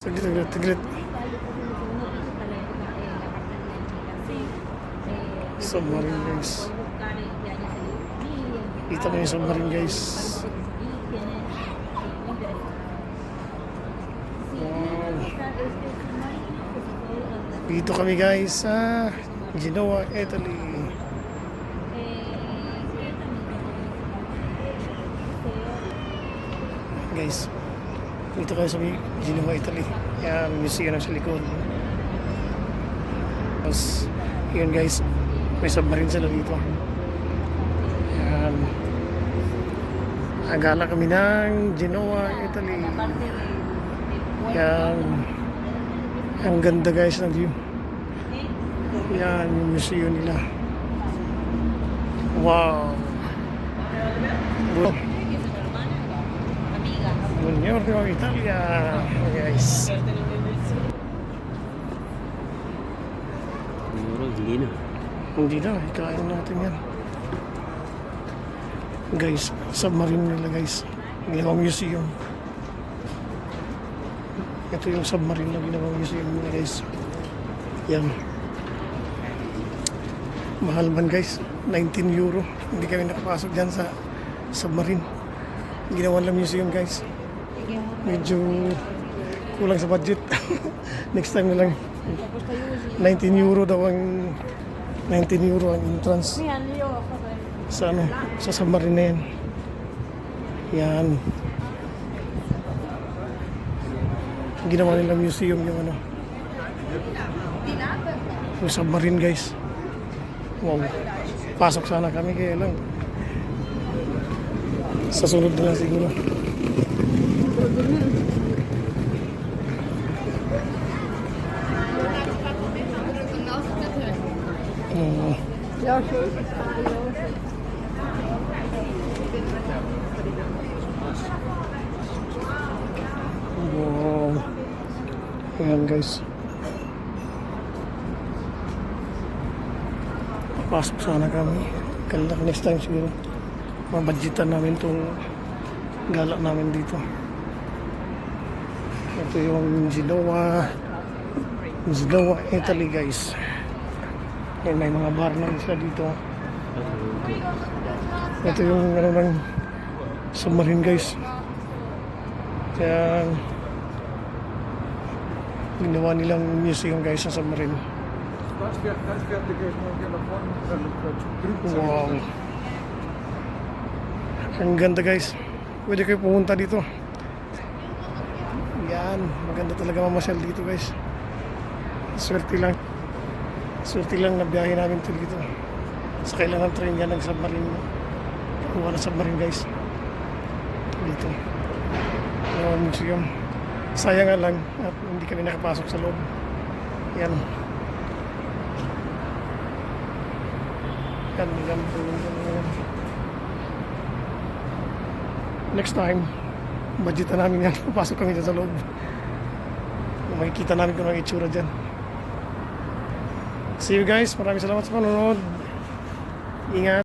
Saglit, saglit, saglit. Submarine guys. Kita mo yung submarine guys. Wow. Dito kami guys sa Genoa, Italy. Guys, dito kami sa Genoa, Italy. Yan, museum sa likod. Tapos, yun guys, may submarine sila dito. Yan. Agala kami ng Genoa, Italy. Yan. Ang ganda guys ng view. Yan, yung museum nila. Wow. Bu- Buongiorno Italia, guys. Siguro, hindi na. Hindi na, ikain natin yan. Guys, submarine nila guys. Ginawang museum. Ito yung submarine na ginawang museum nila guys. Yan. Mahal man guys. 19 euro. Hindi kami nakapasok dyan sa submarine. Ginawa lang museum guys. Medyo kulang sa budget. Next time na lang. 19 euro daw ang 19 euro ang entrance sa ano, sa submarine na yan. Yan. Ginawa nila museum yung ano. Yung submarine guys. Wow. Pasok sana kami kaya lang. Sa sunod na lang siguro. Mm. Wow. Ayan guys. Pasok sana kami. Kaya next time siguro. Mabadgetan namin itong gala namin dito. Ito yung Genoa. Genoa, Italy guys. Ayan, may mga bar na isa dito. Ito yung ano ng submarine guys. Kaya ginawa nilang museum guys sa submarine. Wow. Ang ganda guys. Pwede kayo pumunta dito. Yan. Maganda talaga mamasyal dito guys. Swerte lang. Swerte lang na biyahe namin to dito. Sa kailangan train yan ng submarine. Kuha na submarine guys. Dito. Yung museum. Sayang nga lang at hindi kami nakapasok sa loob. Yan, yan, yan. Next time, budget na namin yan. Papasok kami dyan sa loob. Makikita namin kung ang itsura dyan. See you guys. Maraming salamat sa panonood. Ingat.